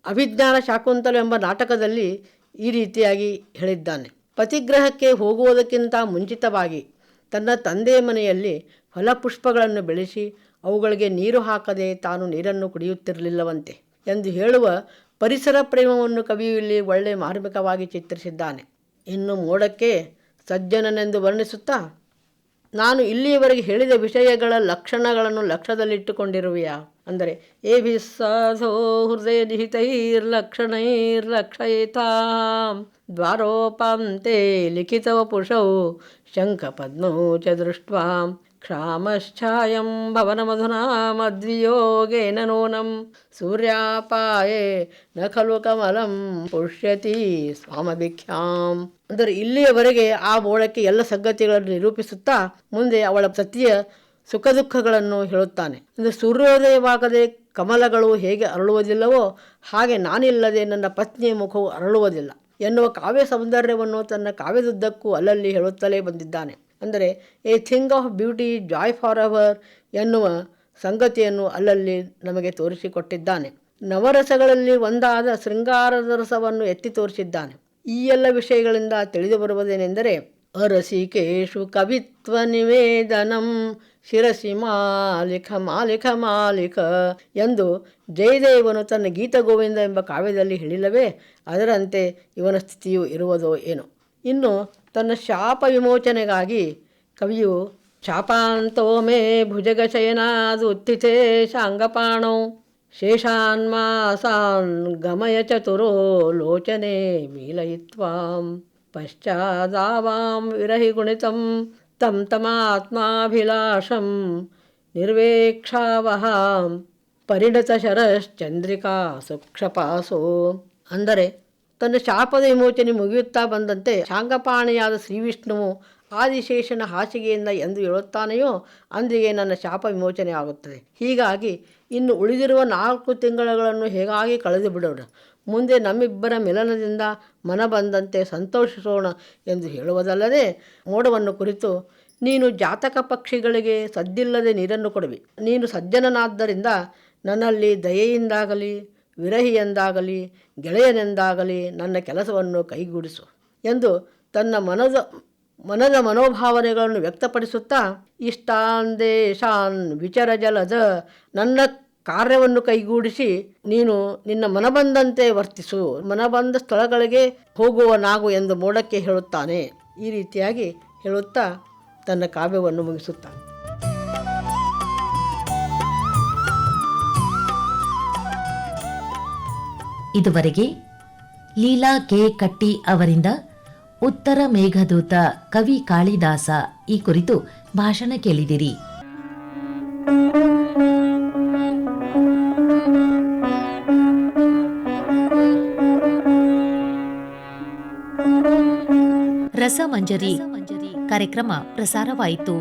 ಅಭಿಜ್ಞಾನ ಶಾಕುಂತಲೆ ಎಂಬ ನಾಟಕದಲ್ಲಿ ಈ ರೀತಿಯಾಗಿ ಹೇಳಿದ್ದಾನೆ. ಪತಿಗ್ರಹಕ್ಕೆ ಹೋಗುವುದಕ್ಕಿಂತ ಮುಂಚಿತವಾಗಿ ತನ್ನ ತಂದೆಯ ಮನೆಯಲ್ಲಿ ಫಲಪುಷ್ಪಗಳನ್ನು ಬೆಳೆಸಿ ಅವುಗಳಿಗೆ ನೀರು ಹಾಕದೆ ತಾನು ನೀರನ್ನು ಕುಡಿಯುತ್ತಿರಲಿಲ್ಲವಂತೆ ಎಂದು ಹೇಳುವ ಪರಿಸರ ಪ್ರೇಮವನ್ನು ಕವಿಯಲ್ಲಿ ಒಳ್ಳೆ ಮಾರ್ಮಿಕವಾಗಿ ಚಿತ್ರಿಸಿದ್ದಾನೆ. ಇನ್ನು ಮೋಡಕ್ಕೆ ಸಜ್ಜನನೆಂದು ವರ್ಣಿಸುತ್ತಾ, ನಾನು ಇಲ್ಲಿಯವರೆಗೆ ಹೇಳಿದ ವಿಷಯಗಳ ಲಕ್ಷಣಗಳನ್ನು ಲಕ್ಷ್ಯದಲ್ಲಿಟ್ಟುಕೊಂಡಿರುವೆಯಾ ಅಂದರೆ ಏ ಸಾಧೋ ಹೃದಯ ನಿಹಿತೈರ್ಲಕ್ಷಣೈರ್ಲಕ್ಷಯಿತಾ ದ್ವಾರೋಪಾಂತೆ ಲಿಖಿತವ ಪುಷೌ ಶಂಖಪದ್ಮೌ ಚ ದೃಷ್ಟ್ವಾ ಕ್ಷಾಮಶ್ಚಾಯಂ ಭವನಮಧುನಾ ಮದ್ವಿಯೋಗೇನ ನೂನಂ ಸೂರ್ಯಾಪಾಯೇ ನ ಖಲು ಕಮಲಂ ಪುಷ್ಯತಿ ಸ್ವಾಮಭಿಖ್ಯಾಂ. ಅಂದರೆ ಇಲ್ಲಿಯವರೆಗೆ ಆ ಬೋಳಕ್ಕೆ ಎಲ್ಲ ಸಂಗತಿಗಳನ್ನು ನಿರೂಪಿಸುತ್ತಾ ಮುಂದೆ ಅವಳ ಸತಿಯ ಸುಖ ದುಃಖಗಳನ್ನು ಹೇಳುತ್ತಾನೆ. ಅಂದರೆ ಸೂರ್ಯೋದಯವಾಗದೆ ಕಮಲಗಳು ಹೇಗೆ ಅರಳುವುದಿಲ್ಲವೋ ಹಾಗೆ ನಾನಿಲ್ಲದೆ ನನ್ನ ಪತ್ನಿಯ ಮುಖವು ಅರಳುವುದಿಲ್ಲ ಎನ್ನುವ ಕಾವ್ಯ ಸೌಂದರ್ಯವನ್ನು ತನ್ನ ಕಾವ್ಯದುದ್ದಕ್ಕೂ ಅಲ್ಲಲ್ಲಿ ಹೇಳುತ್ತಲೇ ಬಂದಿದ್ದಾನೆ. ಅಂದರೆ a thing of beauty joy forever ಎನ್ನುವ ಸಂಗತಿಯನ್ನು ಅಲ್ಲಲ್ಲಿ ನಮಗೆ ತೋರಿಸಿಕೊಟ್ಟಿದ್ದಾನೆ. ನವರಸಗಳಲ್ಲಿ ಒಂದಾದ ಶೃಂಗಾರದ ರಸವನ್ನು ಎತ್ತಿ ತೋರಿಸಿದ್ದಾನೆ. ಈ ಎಲ್ಲ ವಿಷಯಗಳಿಂದ ತಿಳಿದು ಬರುವುದೇನೆಂದರೆ ಅರಸಿಕೇಶು ಕವಿತ್ವ ನಿವೇದನಂ ಶಿರಸಿ ಮಾಲಿಕ ಮಾಲಿಕ ಮಾಲಿಕ ಎಂದು ಜಯದೇವನು ತನ್ನ ಗೀತಗೋವಿಂದ ಎಂಬ ಕಾವ್ಯದಲ್ಲಿ ಹೇಳಿಲ್ಲವೇ? ಅದರಂತೆ ಇವನ ಸ್ಥಿತಿಯು ಇರುವುದೋ ಏನೋ? ಇನ್ನು ತನ್ನ ಶಾಪ ವಿಮೋಚನೆಗಾಗಿ ಕವಿಯು, ಶಾಪಾಂತೋ ಮೇ ಭುಜಗಶಯನಾದುತ್ಥಿತೇ ಶಾಂಗಪಾಣೋ ಶೇಷಾನ್ಮಾಸಾನ್ ಗಮಯ ಚತುರೋ ಲೋಚನೆ ಮೀಲಯಿತ್ವಾಂ ಪಶ್ಚಾದಾವಾಂ ವಿರಹಿ ಗುಣಿತಂ ತಂ ತಮಾತ್ಮಾಭಿಲಾಷಂ ನಿರ್ವೇಕ್ಷಾವಹಾಂ ಪರಿಣತ ಶರಶ್ಚಂದ್ರಿಕಾ ಸುಕ್ಷಪಾಸೋ. ಅಂದರೆ ತನ್ನ ಶಾಪದ ವಿಮೋಚನೆ ಮುಗಿಯುತ್ತಾ ಬಂದಂತೆ ಶಾಂಗಪಾಣಿಯಾದ ಶ್ರೀವಿಷ್ಣುವು ಆದಿಶೇಷನ ಹಾಸಿಗೆಯಿಂದ ಎಂದು ಹೇಳುತ್ತಾನೆಯೋ ಅಂದಿಗೆ ನನ್ನ ಶಾಪ ವಿಮೋಚನೆ ಆಗುತ್ತದೆ. ಹೀಗಾಗಿ ಇನ್ನು ಉಳಿದಿರುವ ನಾಲ್ಕು ತಿಂಗಳುಗಳನ್ನು ಹೇಗಾಗಿ ಕಳೆದು ಬಿಡೋಣ ಮುಂದೆ ನಮ್ಮಿಬ್ಬರ ಮಿಲನದಿಂದ ಮನ ಬಂದಂತೆ ಸಂತೋಷಿಸೋಣ ಎಂದು ಹೇಳುವುದಲ್ಲದೆ ಮೋಡವನ್ನು ಕುರಿತು ನೀನು ಜಾತಕ ಪಕ್ಷಿಗಳಿಗೆ ಸದ್ದಿಲ್ಲದೆ ನೀರನ್ನು ಕೊಡುವಿ. ನೀನು ಸಜ್ಜನನಾದ್ದರಿಂದ ನನ್ನಲ್ಲಿ ದಯೆಯಿಂದಾಗಲಿ, ವಿರಹಿಯೆಂದಾಗಲಿ, ಗೆಳೆಯನೆಂದಾಗಲಿ ನನ್ನ ಕೆಲಸವನ್ನು ಕೈಗೂಡಿಸು ಎಂದು ತನ್ನ ಮನದ ಮನದ ಮನೋಭಾವನೆಗಳನ್ನು ವ್ಯಕ್ತಪಡಿಸುತ್ತಾ ಇಷ್ಟಾಂದೇಶಾನ್ ಜಲದ ನನ್ನ ಕಾರ್ಯವನ್ನು ಕೈಗೂಡಿಸಿ ನೀನು ನಿನ್ನ ಮನಬಂದಂತೆ ವರ್ತಿಸು. ಮನಬಂದ ಸ್ಥಳಗಳಿಗೆ ಹೋಗುವನಾಗು ಎಂದು ಮೋಡಕ್ಕೆ ಹೇಳುತ್ತಾನೆ. ಈ ರೀತಿಯಾಗಿ ಹೇಳುತ್ತಾ ತನ್ನ ಕಾವ್ಯವನ್ನು ಮುಗಿಸುತ್ತಾನೆ. ಇದುವರೆಗೆ ಲೀಲಾ ಕೆ. ಕಟ್ಟಿ ಅವರಿಂದ ಉತ್ತರ ಮೇಘದೂತ ಕವಿ ಕಾಳಿದಾಸ ಈ ಕುರಿತು ಭಾಷಣ ಕೇಳಿದಿರಿ. ರಸಮಂಜರಿ. ಕಾರ್ಯಕ್ರಮ ಪ್ರಸಾರವಾಯಿತು.